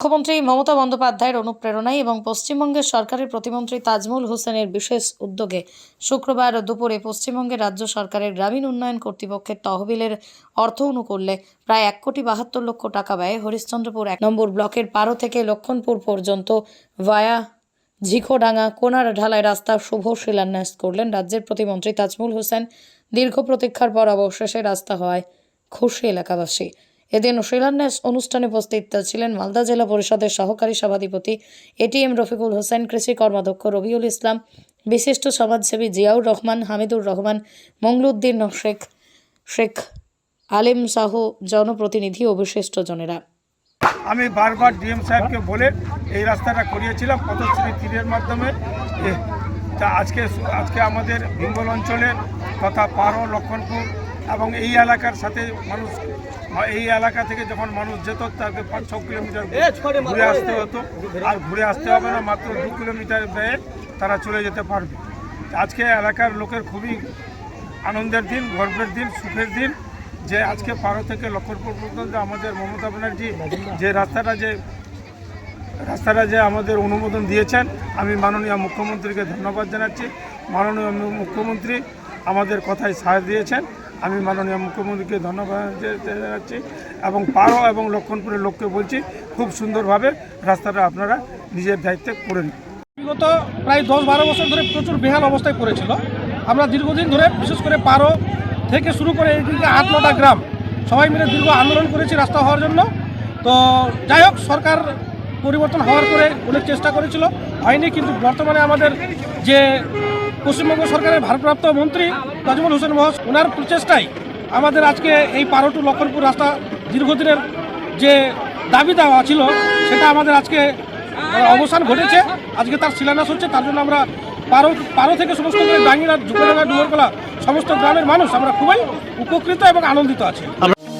মুখ্যমন্ত্রী মমতা বন্দ্যোপাধ্যায়ের অনুপ্রেরণায় এবং পশ্চিমবঙ্গের সরকারের প্রতিমন্ত্রী তাজমুল হোসেনের বিশেষ উদ্যোগে শুক্রবার দুপুরে পশ্চিমবঙ্গের রাজ্য সরকারের গ্রামীণ উন্নয়ন কর্তৃপক্ষের তহবিলের অর্থ অনুকূল্যে প্রায় এক কোটি বাহাত্তর লক্ষ টাকা ব্যয়ে হরিশ্চন্দ্রপুর এক নম্বর ব্লকের পারো থেকে লক্ষণপুর পর্যন্ত ভায়া ঝিখোডাঙ্গা কোনার ঢালাই রাস্তা শুভ শিলান্যাস করলেন রাজ্যের প্রতিমন্ত্রী তাজমুল হোসেন। দীর্ঘ প্রতীক্ষার পর অবশেষে রাস্তা হওয়ায় খুশি এলাকাবাসী। এদিন শিলান্যাস অনুষ্ঠানে উপস্থিত ছিলেন মালদা জেলা পরিষদের সহকারী সভাধিপতি এটিএম রফিকুল হোসেন, কৃষি কর্মাধ্যক্ষ রবিউল ইসলাম, বিশিষ্ট সমাজসেবী জিয়াউর রহমান, হামিদুর রহমান, মংলুদ্দিন শেখ শেখ আলিম সাহ জনপ্রতিনিধি ও বিশিষ্টজনেরা। আমি বারবার ডিএম সাহেবকে বলে এই রাস্তাটা করিয়েছিলাম, পথশ্রী তীরের মাধ্যমে। তা আজকে আজকে আমাদের বেঙ্গল অঞ্চলের তথা পারো লক্ষণপুর এবং এই এলাকার সাথে মানুষ এই এলাকা থেকে যখন মানুষ যেত তাকে পাঁচ ছ কিলোমিটার ঘুরে আসতে হতো। আর ঘুরে আসতে হবে না মাত্র দু কিলোমিটার ব্যয়ে তারা চলে যেতে পারবে। আজকে এলাকার লোকের খুবই আনন্দের দিন গর্বের দিন সুখের দিন যে আজকে পারো থেকে লক্ষণপুর পর্যন্ত আমাদের মমতা ব্যানার্জি যে রাস্তাটা যে রাস্তাটা যে আমাদের অনুমোদন দিয়েছেন আমি মাননীয় মুখ্যমন্ত্রীকে ধন্যবাদ জানাচ্ছি। মাননীয় মুখ্যমন্ত্রী আমাদের কথায় সাড় দিয়েছেন। আমি মাননীয় মুখ্যমন্ত্রীকে ধন্যবাদ জানাচ্ছি এবং পারো এবং লক্ষণপুরের লোককে বলছি, খুব সুন্দরভাবে রাস্তাটা আপনারা নিজের দায়িত্বে করে বিগত প্রায় দশ বারো বছর ধরে প্রচুর বেহাল অবস্থায় পড়েছিল। আমরা দীর্ঘদিন ধরে, বিশেষ করে পারো থেকে শুরু করে এদিকে আট নটা গ্রাম, সবাই মিলে দীর্ঘ আন্দোলন করেছি রাস্তা হওয়ার জন্য। তো যাই হোক, সরকার পরিবর্তন হওয়ার পরে অনেক চেষ্টা করেছিল, হয়নি, কিন্তু বর্তমানে আমাদের যে পশ্চিমবঙ্গ সরকারের ভারপ্রাপ্ত মন্ত্রী তাজমুল হোসেন মহাস ওনার প্রচেষ্টায় আমাদের আজকে এই পারো টু লক্ষণপুর রাস্তা দীর্ঘদিনের যে দাবি দেওয়া ছিল, সেটা আমাদের আজকে অবসান ঘটেছে। আজকে তার শিলান্যাস হচ্ছে, তার জন্য আমরা পারো পারো থেকে সমস্ত ডাঙ্গিরা ঝুঁকোডাঙ্গা ডুমরকলা সমস্ত গ্রামের মানুষ আমরা খুবই উপকৃত এবং আনন্দিত আছি।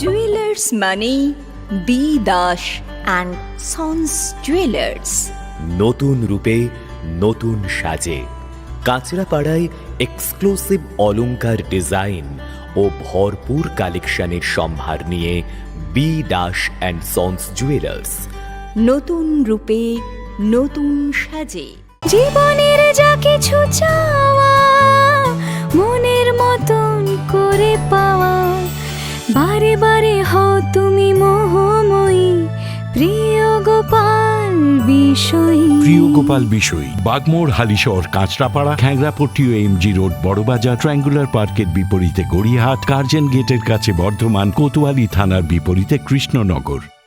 jewellers Mani B Das and sons jewellers নতুন রূপে নতুন সাজে। কাঁচরাপাড়ায় এক্সক্লুসিভ অলংকার ডিজাইন ও ভরপুর কালেকশনের সম্ভার নিয়ে B Das and sons jewellers নতুন রূপে নতুন সাজে। জীবনের যা কিছু চাওয়া মনের মতন করে পাওয়া বারে বারে হও তুমি মোহময়ী, প্রিয় Gopal Bishayi. Priya Gopal Bishay, Bagmore, Halisahar, Kanchrapara, Khangrapatti MG road, Burrabazar, triangular পার্কের বিপরীতে গড়িয়াহাট, কার্জন গেটের কাছে বর্ধমান, কোতোয়ালি থানার বিপরীতে কৃষ্ণনগর।